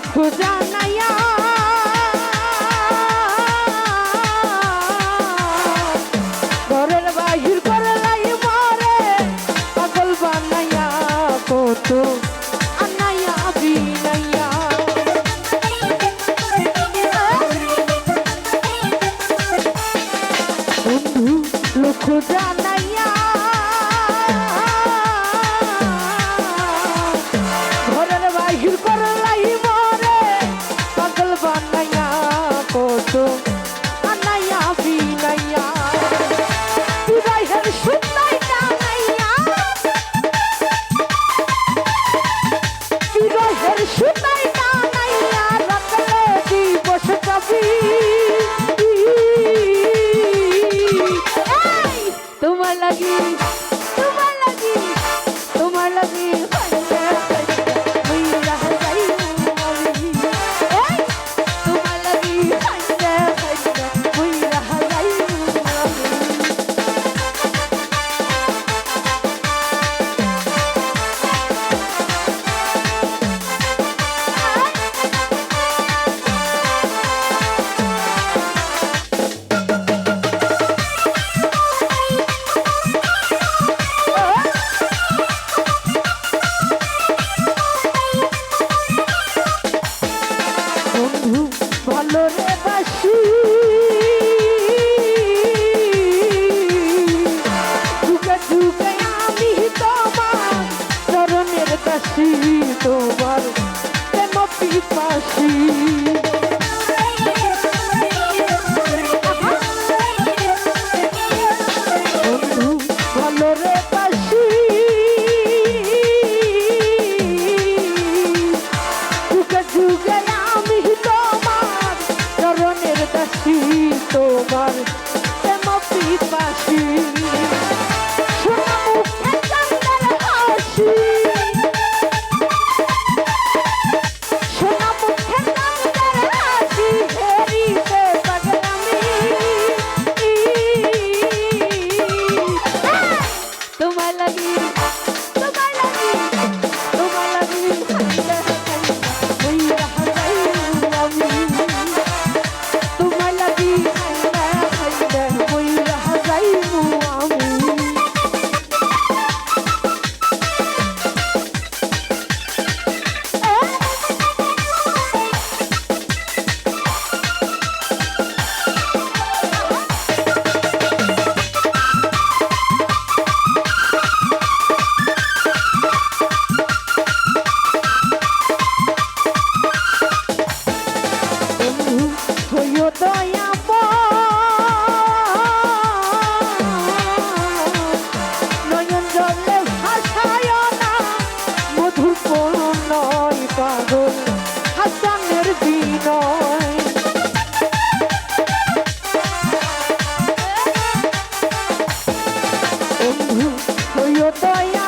দুঃখ জানাইয়া ঘরের বাহির করে লাই মারে, পাগল বানাইয়া কত আনাইয়া বিনাইয়া। বন্ধু লক্ষ জানাইয়া দাসী তোমার প্রেম পিপাসী তোমার। Eu tô indo.